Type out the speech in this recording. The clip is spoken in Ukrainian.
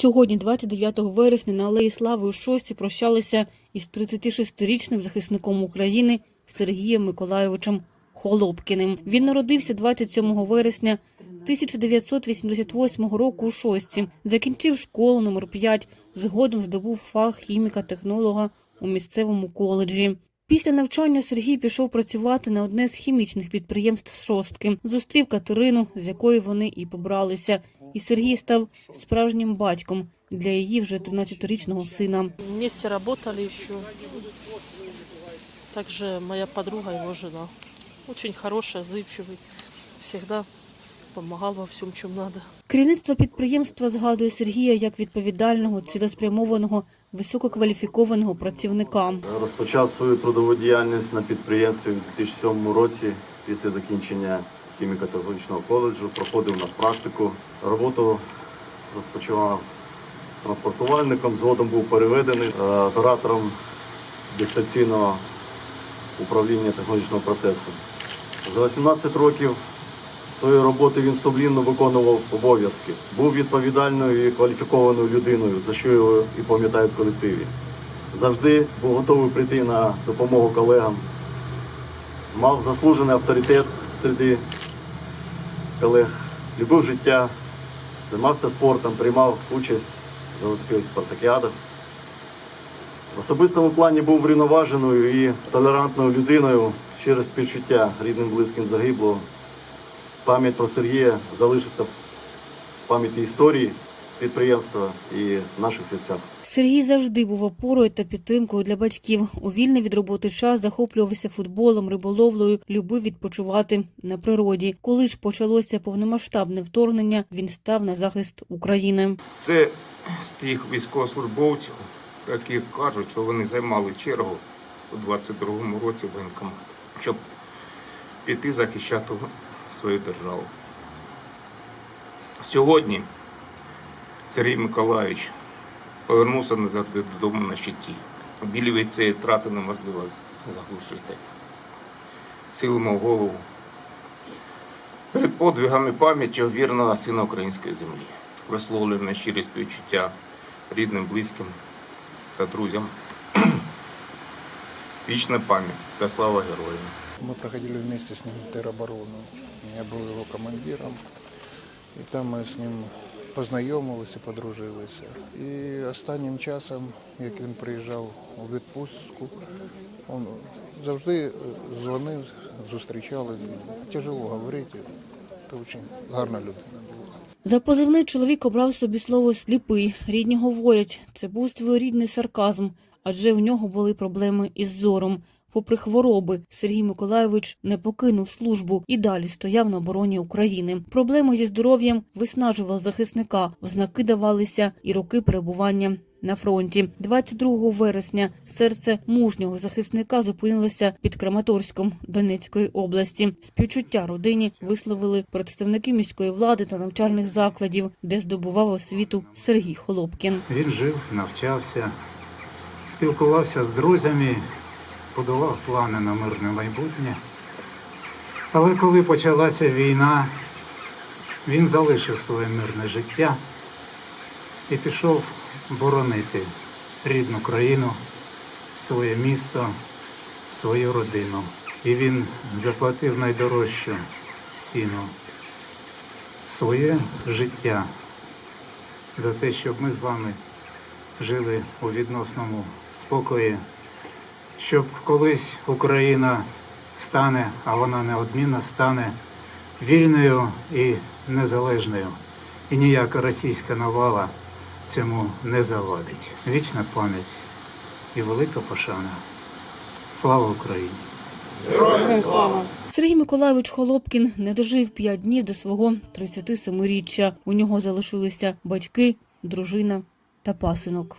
Сьогодні, 29 вересня, на Алеї Слави у Шості прощалися із 36-річним захисником України Сергієм Миколайовичем Холопкіним. Він народився 27 вересня 1988 року у Шості. Закінчив школу номер 5, згодом здобув фах хіміка-технолога у місцевому коледжі. Після навчання Сергій пішов працювати на одне з хімічних підприємств Шостки. Зустрів Катерину, з якою вони і побралися. І Сергій став справжнім батьком для її вже 13-річного сина. Вместе работали еще. Также моя подруга, его жена. Очень хорошая, зыбчивый. Всегда помогал во всем, чем надо. Керівництво підприємства згадує Сергія як відповідального, цілеспрямованого, висококваліфікованого працівника. Розпочав свою трудову діяльність на підприємстві в 2007 році після закінчення хіміко-технологічного коледжу. Проходив на практику. Роботу розпочав транспортувальником, згодом був переведений е, оператором дистанційного управління технологічного процесу. За 18 років своєї роботи він сумлінно виконував обов'язки. Був відповідальною і кваліфікованою людиною, за що його і пам'ятають в колективі. Завжди був готовий прийти на допомогу колегам. Мав заслужений авторитет серед колег, любив життя, займався спортом, приймав участь в заводських спартакіадах. В особистому плані був врівноваженою і толерантною людиною через співчуття рідним близьким загиблого. Пам'ять про Сергія залишиться в пам'яті історії підприємства і в наших серцях. Сергій завжди був опорою та підтримкою для батьків. У вільний від роботи час захоплювався футболом, риболовлею, любив відпочивати на природі. Коли ж почалося повномасштабне вторгнення, він став на захист України. Це з тих військовослужбовців, які кажуть, що вони займали чергу у 22-му році в воєнкомат, щоб піти захищати свою державу. Сьогодні Сергій Миколаївич повернувся назавжди додому на щиті. Білі від цієї трати неможливо заглушити. Силимо голову перед подвигами пам'яті вірного сина української землі. Висловлюємо щирі співчуття рідним, близьким та друзям. Вічна пам'ять та слава героям. Мы проходили вместе с ним тероборону. Я был его командиром. І там ми з ним познайомилися, подружилися. І останнім часом, як він приїжджав у відпустку, він завжди дзвонив, зустрічалися. Тяжело говорити. Це дуже гарна людина була. За позивний чоловік обрав собі слово сліпий. Рідні говорять, це був своєрідний сарказм, адже в нього були проблеми із зором. Попри хвороби, Сергій Миколайович не покинув службу і далі стояв на обороні України. Проблеми зі здоров'ям виснажували захисника. В знаки давалися і роки перебування на фронті. 22 вересня серце мужнього захисника зупинилося під Краматорськом Донецької області. Співчуття родині висловили представники міської влади та навчальних закладів, де здобував освіту Сергій Холопкін. Він жив, навчався, спілкувався з друзями, будував плани на мирне майбутнє. Але коли почалася війна, він залишив своє мирне життя і пішов боронити рідну країну, своє місто, свою родину. І він заплатив найдорожчу ціну своє життя за те, щоб ми з вами жили у відносному спокої, щоб колись Україна стане, а вона неодмінно стане вільною і незалежною. І ніяка російська навала цьому не завадить. Вічна пам'ять і велика пошана. Слава Україні! Сергій Миколайович Холопкін не дожив п'ять днів до свого 37-річчя. У нього залишилися батьки, дружина та пасинок.